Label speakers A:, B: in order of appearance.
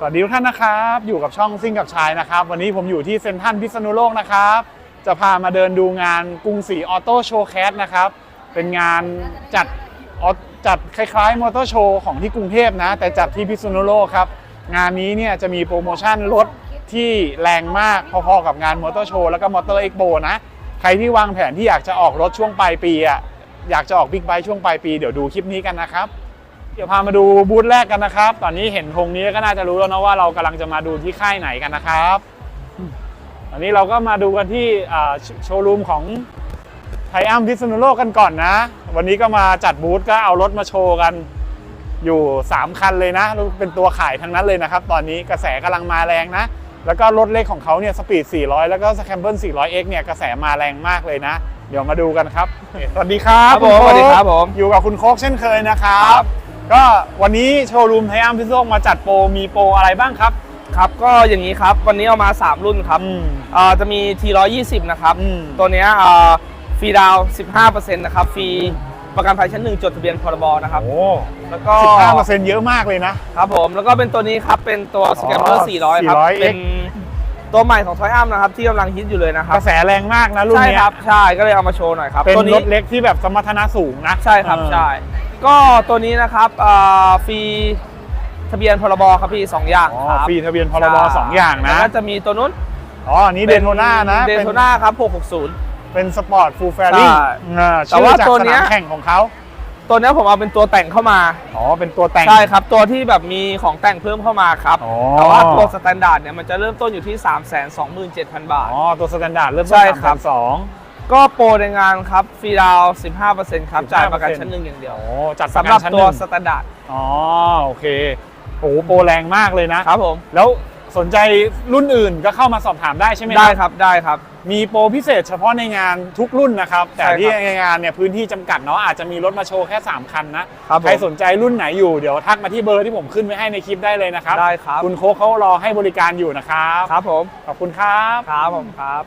A: สวัสดีทุกท่านนะครับ อยู่กับช่องซิ่งกับชายนะครับ วันนี้ผมอยู่ที่เซ็นทรัลพิษณุโลกนะครับ จะพามาเดินดูงานกรุงศรีออโต้โชว์แคสนะครับ เป็นงานจัดออจัดคล้ายๆมอเตอร์โชว์ของที่กรุงเทพนะ แต่จัดที่พิษณุโลกครับ งานนี้เนี่ยจะมีโปรโมชั่นลดที่แรงมากพอๆกับงานมอเตอร์โชว์แล้วก็มอเตอร์เอ็กโปนะ ใครที่วางแผนที่อยากจะออกรถช่วงปลายปีอะอยากจะออกบิ๊กไบค์ช่วงปลายปีเดี๋ยวดูคลิปนี้กันนะครับ เดี๋ยวพามาดูบูธแรกกันนะครับ ตอนนี้เห็นธงนี้ก็น่าจะรู้แล้วนะว่าเรากำลังจะมาดูที่ค่ายไหนกันนะครับ ตอนนี้เราก็มาดูกันที่อ่าโชโชว์รูมของไทอัมพิษณุโลกกันก่อนนะ วันนี้ก็มาจัดบูธก็เอารถมาโชว์กันอยู่ 3 คันเลยนะ เป็นตัวขายทั้งนั้นเลยนะครับ ตอนนี้กระแสกำลังมาแรงนะ แล้วก็รถเล็กของเขาเนี่ยสปีด 400 แล้วก็สแคมเบิล 400X เนี่ยกระแสมาแรงมากเลยนะ เดี๋ยวมาดูกันครับ สวัสดีครับ
B: ครับผม
A: ณโค้ก
B: สวัสดีครับผม
A: อยู่กับคุณโคกเช่นเคยนะครับ
B: ครับ
A: ก็วันนี้โชว์รูมไทอัมพิษณุโลกมาจัดโปรมีโปรอะไรบ้างครับ
B: ครับก็อย่างนี้ครับ วันนี้เอามา 3 รุ่นครับ
A: อืม
B: เอ่อจะมี T120 นะครับ
A: อืม
B: ตัวเนี้ยเอ่อฟรีดาวน์15%นะครับ ฟรีประกันภัยชั้นหนึ่งจดทะเบียนพรบนะครับ
A: โอ้
B: แล้วก็
A: สิบห้าเปอร์เซ็นต์เยอะมากเลยนะ
B: ครับผมแล้วก็เป็นตัวนี้ครับเป็นตัว s c a m p e r
A: อ๋อ
B: 400 ครับ
A: 400X
B: เป็นตัวใหม่ของ Toy อัมนะครับ ที่กำลังฮิตอยู่เลยนะครั
A: ก
B: บ
A: ระแสแรงมากนะรุ่น
B: ใช่
A: เนี้ย
B: ครับ ใช่ก็เลยเอามาโชว์หน่อยครับ
A: เป็น
B: ตัว
A: ร
B: นี้
A: ถเล็กที่แบบสมรรถนะสูงนะ
B: ใช่ครับ
A: เออ
B: ใช่ ก็ตัวนี้นะครับเอ่อฟรีทะเบียนพรบครับพี่สองอย่าง
A: อ๋อ
B: ครับ
A: ฟรีทะเบียนพรบสองอย่างนะ
B: แล้วก็จะมีตัวนู้น
A: อ๋ออันนี้เดโทน่านะ
B: เด
A: เป็น
B: โทน่าครับ 660
A: เป็นสปอร์ตฟูลแฟรี่
B: ใช่แต่
A: ชื่อ
B: ว่า
A: จาก
B: ตัว
A: ส
B: เนี้
A: นาม
B: ย
A: แข่งของเขา
B: ตัวเนี้ยผมเอาเป็นตัวแต่งเข้ามา
A: อ๋อ เป็นตัวแต่ง
B: ใช่ครับ ตัวที่แบบมีของแต่งเพิ่มเข้ามาครับ
A: อ๋อ
B: แต่ว่าตัวสแตนดาร์ดเนี่ยมันจะเริ่มต้นอยู่ที่ 3 2 7 0 0 0 บาท
A: อ๋อ ตัวสแตนดาร์ดเริ่มต้น
B: ใช่
A: สาม
B: ครั
A: พั
B: บ
A: นสอง
B: ก็โปรในงานครับฟรีดาวน์15%ครับ
A: 15%
B: จ่ายประกันชั้นหนึ่งอย่างเดียว
A: โอ้จัดประ
B: สำ
A: กั
B: หรับ
A: นชั้นห
B: ตัว
A: นึ่ง
B: สแตนดาร์ด
A: อ๋อโอเคโอ้โหโปรแรงมากเลยนะ
B: ครับผม
A: แล้วสนใจรุ่นอื่นก็เข้ามาสอบถามได้ใช่ไหม
B: ได้ครับ ได้ครับ
A: มีโปรพิเศษเฉพาะในงานทุกรุ่นนะครับ แต่
B: ใช่ครับ
A: ที่ในงานเนี่ยพื้นที่จำกัดเนาะอาจจะมีรถมาโชว์แค่ 3 คันนะ
B: ครับผม
A: ใครสนใจรุ่นไหนอยู่เดี๋ยวทักมาที่เบอร์ที่ผมขึ้นไว้ให้ในคลิปได้เลยนะครับ
B: ได้ครับ
A: คุณโค้กเขารอให้บริการอยู่นะครับ
B: ครับผม
A: ขอบคุณครับ
B: ครับผมครับ